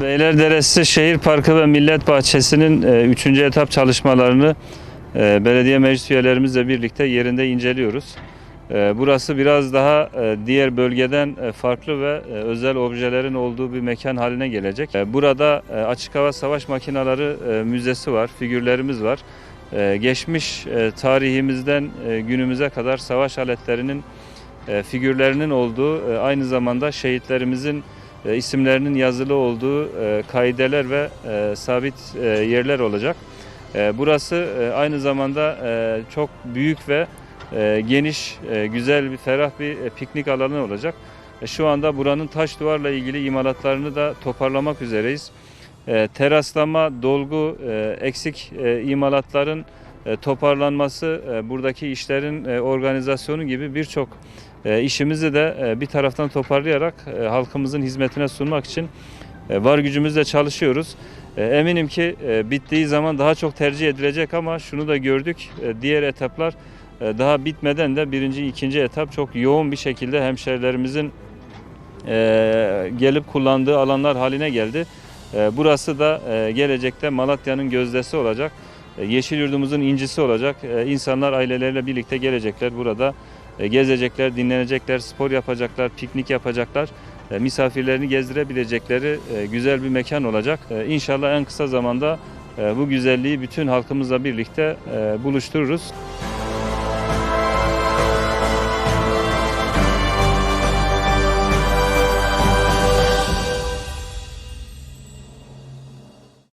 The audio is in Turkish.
Beyler Deresi Şehir Parkı ve Millet Bahçesi'nin 3. etap çalışmalarını e, belediye meclis üyelerimizle birlikte yerinde inceliyoruz. E, Burası biraz daha e, diğer bölgeden e, farklı ve e, özel objelerin olduğu bir mekan haline gelecek. E, Burada e, açık hava savaş makineleri e, müzesi var, figürlerimiz var. E, Geçmiş e, tarihimizden e, günümüze kadar savaş aletlerinin e, figürlerinin olduğu, e, aynı zamanda şehitlerimizin e, isimlerinin yazılı olduğu e, kaideler ve e, sabit e, yerler olacak. E, burası aynı zamanda çok büyük ve geniş, güzel bir ferah bir piknik alanı olacak. Şu anda buranın taş duvarla ilgili imalatlarını da toparlamak üzereyiz. Teraslama, dolgu, eksik imalatların toparlanması, e, buradaki işlerin e, organizasyonu gibi birçok e, işimizi de e, bir taraftan toparlayarak e, halkımızın hizmetine sunmak için e, var gücümüzle çalışıyoruz. E, eminim ki e, bittiği zaman daha çok tercih edilecek ama şunu da gördük. e, diğer etaplar e, daha bitmeden de birinci, ikinci etap çok yoğun bir şekilde hemşerilerimizin e, gelip kullandığı alanlar haline geldi. E, burası da e, gelecekte Malatya'nın gözdesi olacak. E, Yeşil yurdumuzun incisi olacak. E, insanlar aileleriyle birlikte gelecekler burada. E, gezecekler, dinlenecekler, spor yapacaklar, piknik yapacaklar. Misafirlerini gezdirebilecekleri güzel bir mekan olacak. İnşallah en kısa zamanda bu güzelliği bütün halkımızla birlikte buluştururuz.